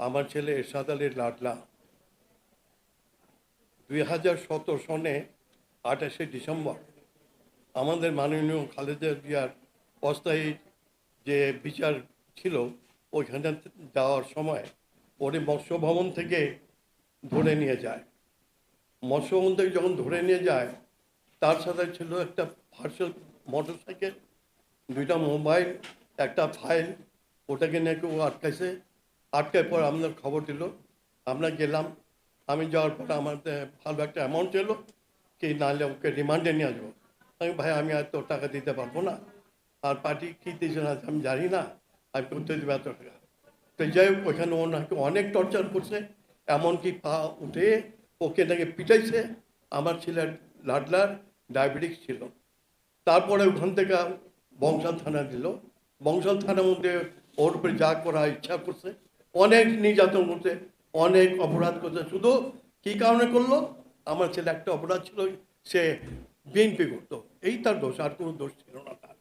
আমার ছেলে এরশাদ আলীর লাডলা। দুই হাজার সতেরো সনে আঠাশে ডিসেম্বর আমাদের মাননীয় খালেদা জিয়ার অস্থায়ী যে বিচার ছিল, ওইখানে যাওয়ার সময় ওরে মৎস্য ভবন থেকে ধরে নিয়ে যায়। মৎস্য ভবন থেকে যখন ধরে নিয়ে যায়, তার সাথে ছিল একটা পার্সেল মোটর সাইকেল দুইটা মোবাইল একটা ফাইল ওটাকে নিয়ে কেউ আটকাইছে। আটকায় পর আমাদের খবর দিল, আমরা গেলাম। আমি যাওয়ার পর আমার ভালো একটা অ্যামাউন্ট এলো, কি নাহলে ওকে রিমান্ডে নিয়ে আসব আমি, ভাই, আমি আর তো টাকা দিতে পারব না। আর পার্টি কী দিয়েছে না আমি জানি না। আমি করতে দেবো এত টাকা। তো যাই হোক, ওখানে ওনাকে অনেক টর্চার করছে। এমনকি পা উঠে ওকে নাকি পিটাইছে। আমার ছেলের লাডলার ডায়াবেটিস ছিল। তারপরে ওখান থেকে বংশাল থানা দিল। বংশাল থানার মধ্যে ওর উপরে যা করা ইচ্ছা করছে অনেক নির্যাতন করছে অনেক অপরাধ করছে। শুধু কি কারণে করল? আমার ছেলে একটা অপরাধ ছিল, সে বিএনপি করতো। এই তার দোষ, আর কোনো দোষ ছিল না তার।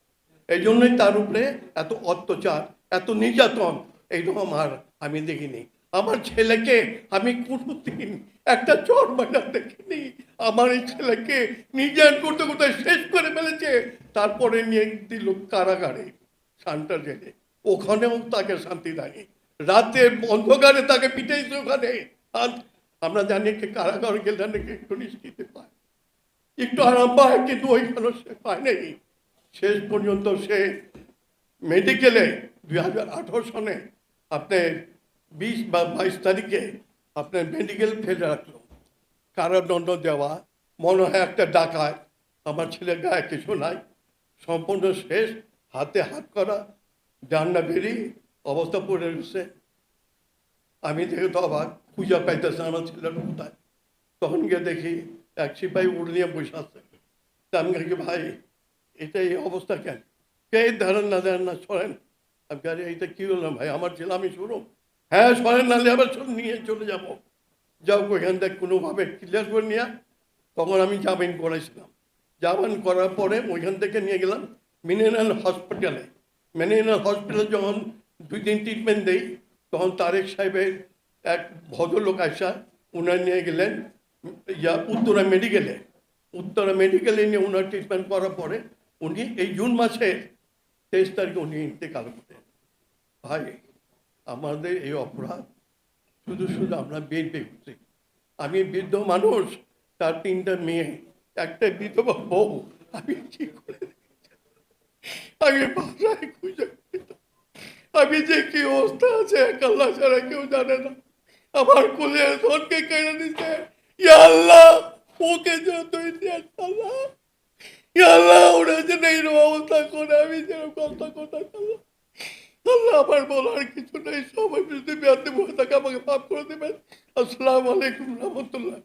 এই জন্যই তার উপরে এত অত্যাচার, এত নির্যাতন, এইরকম আর আমি দেখিনি। আমার ছেলেকে আমি কোনোদিন একটা চর মাইনা দেখিনি। আমার এই ছেলেকে নিজের করতে করতে শেষ করে ফেলেছে। তারপরে নিয়ে দিল কারাগারে শান্তার জেলে। ওখানেও তাকে শান্তি দেয়নি। রাতের অন্ধকারে তাকে পিটাইছে ওখানে। আর আমরা জানি কি কারাগার গেলে নাকি একটু নিশ্চিত পায় একটু আরাম পায়, কিন্তু ওইখানে সে পায় শেষ পর্যন্ত সে মেডিকেলে দুই হাজার আঠারো সনে আপনি বিশ বা বাইশ তারিখে আপনার মেডিকেল ফেলে রাখল। কারাদণ্ড দেওয়া, মনে হয় একটা ডাকায় আমার ছেলের গায়ে কিছু নাই। সম্পূর্ণ শেষ, হাতে হাত করা ডান্না বেরিয়ে অবস্থা পড়ে রয়েছে। আমি দেখে তো অবাক পূজা পাইতেছে আমার ছেলের কোথায় তখন গিয়ে দেখি এক সিপাহী উড় নিয়ে বসে আছে। আমি দেখি ভাই, এটা এই অবস্থা কেন? কে ধরেন না ধরেন না, সরেন। আমি আরে, এইটা কী হলো ভাই? আমার ছেলে আমি শুরু হ্যাঁ সরেন নাহলে আবার নিয়ে চলে যাব। যাও ওইখান থেকে কোনোভাবে ক্লিয়ার করে নিয়ে তখন আমি জামিন করেছিলাম জামিন করার পরে ওইখান থেকে নিয়ে গেলাম মিনেরাল হসপিটালে। মিনেরাল হসপিটালে যখন দুই দিন ট্রিটমেন্ট দেই তখন তারেক সাহেবের এক ভদ্রলোক আসা, উনার নিয়ে গেলেন, ইয়া উত্তরা মেডিকেলে উত্তরা মেডিকেলে নিয়ে ওনার ট্রিটমেন্ট করার পরে উনি এই জুন মাসের তেইশ তারিখে উনি ইন্তেকাল করেন ভাই, আমাদের এই অপরাধ, শুধু শুধু আমরা বিএনপি করছি আমি বৃদ্ধ মানুষ, তার তিনটা মেয়ে, একটা বিধবা বউ, আমি কি করে? আমি বাসায় খুঁজে। আমি যে কি অবস্থা আছে আল্লাহ ছাড়া কেউ জানে না। আমার কোলে ধনকে কেড়ে নিছে। ওকে আল্লাহ। ওরা যেন এইরকম অবস্থা করে, আমি যেরকম কথা কথা আল্লাহ। আমার বলার কিছু নেই। সবাই যদি বেঁধে বসে থাকে আমাকে মাফ করে দেবেন। আসসালামু আলাইকুম রহমতুল্লাহ।